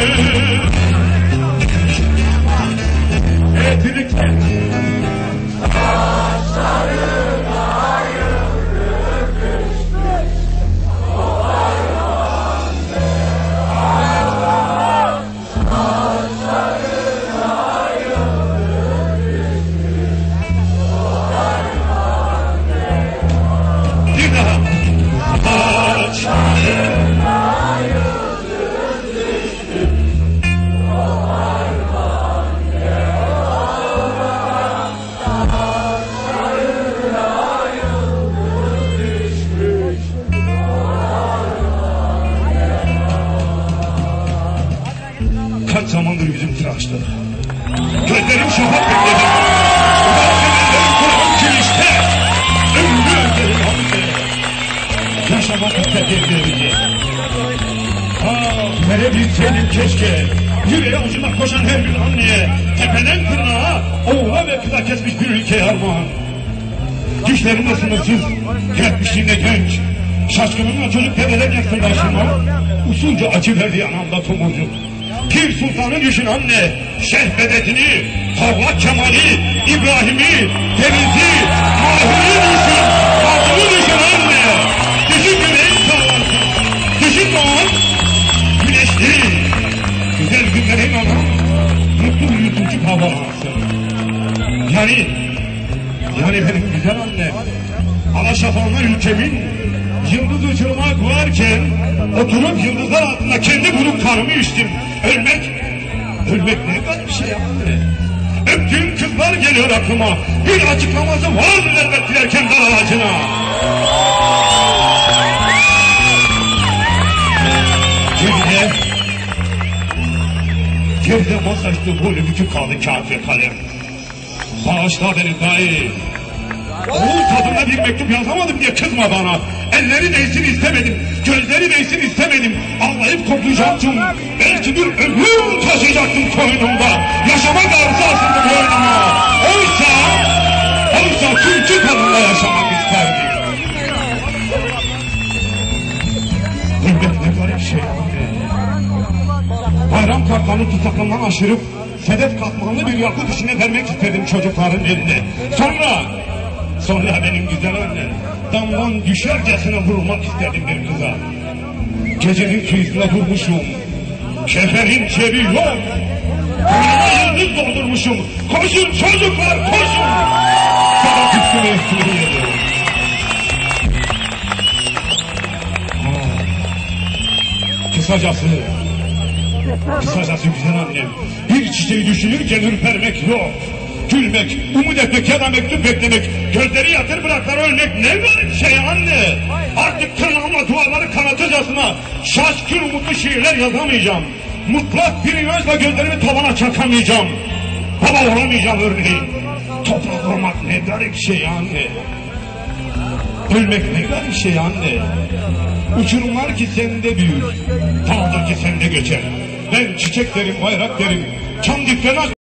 you. Yüzüm tıraştı. Gözlerim şafak bekledi. Gözlerim kulağım kirişte. Ömrü özledim hamle. Yaşamak istediğim Ah verebilseydim keşke. Yüreği acıma koşan her bir anneye. Tepeden tırnağa oğula ve kıza kesmiş bir ülkeye armağan. Düşlerimde sınırsız, gelmişliğimde genç. Şaşkınımla çocuk dedeler yaktı başıma. Usulca acı verdi yanımda tomurcuk. Pir Sultan'ı düşün anne, Şeyh Bedettin'i, Havva Kemal'i, İbrahim'i, Deniz'i, Mahir'i düşün, Fazıl'ı düşün anne. Düşün güneş sallansın, düşün doğan, güneşli, güzel günlerin ana, mutlu uyutucu hava alsın. Yani yani benim güzel annem, Alaşafanlar ülkemin yıldız uçuruma kurarken oturup yıldızlar altında kendi buruk kanımı içtim. Ölmek, ölmek ne garip şey anne. Öptüğüm kızlar geliyor aklıma. Bir açıklaması var elbet dilerken dar ağacına. Geride, geride masajlı boynu bükük kaldı ve kalem. Bağışla beni dayı. Oğul tadında bir mektup yazamadım diye kızma bana. Elleri değsin istemedim. Gözleri değsin istemedim. Ağlayıp koklayacaktım. Belki bir ömür taşıyacaktım koynumda. Yaşamak arzu asıldı boynuma. Oysa, oysa türkü tadında yaşamak isterdim. Gurbet ne garip şey. Bayram kartlarını tutaklığından aşırıp sedef katmanlı bir yakut içine vermek istedim çocukların eline. Sonra, sonra benim güzel annem damdan düşercesine vurulmak istedim bir kıza. Gecenin kıyısına vurmuşum. Keferin cebi yok. Yıldız doldurmuşum. Koşun çocuklar koşun. Sana üstüne üstüne geliyor. Kısacası Kısacası güzel annem, bir çiçeği düşünürken ürpermek yok. Gülmek, umut etmek ya da mektup beklemek, gözleri yatır bıraklar ölmek ne garip şey anne. Artık tırnağımla duvarları kanatırcasına şaşkın umutlu şiirler yazamayacağım. Mutlak bir inançla gözlerimi tavana çakamayacağım. Baba olamayacağım örneğin. Toprak olmak ne garip şey anne. Ölmek ne garip şey anne. Uçurumlar ki sende büyür, dağdır ki sende geçer. Ben çiçek derim, bayrak derim, çam diklerine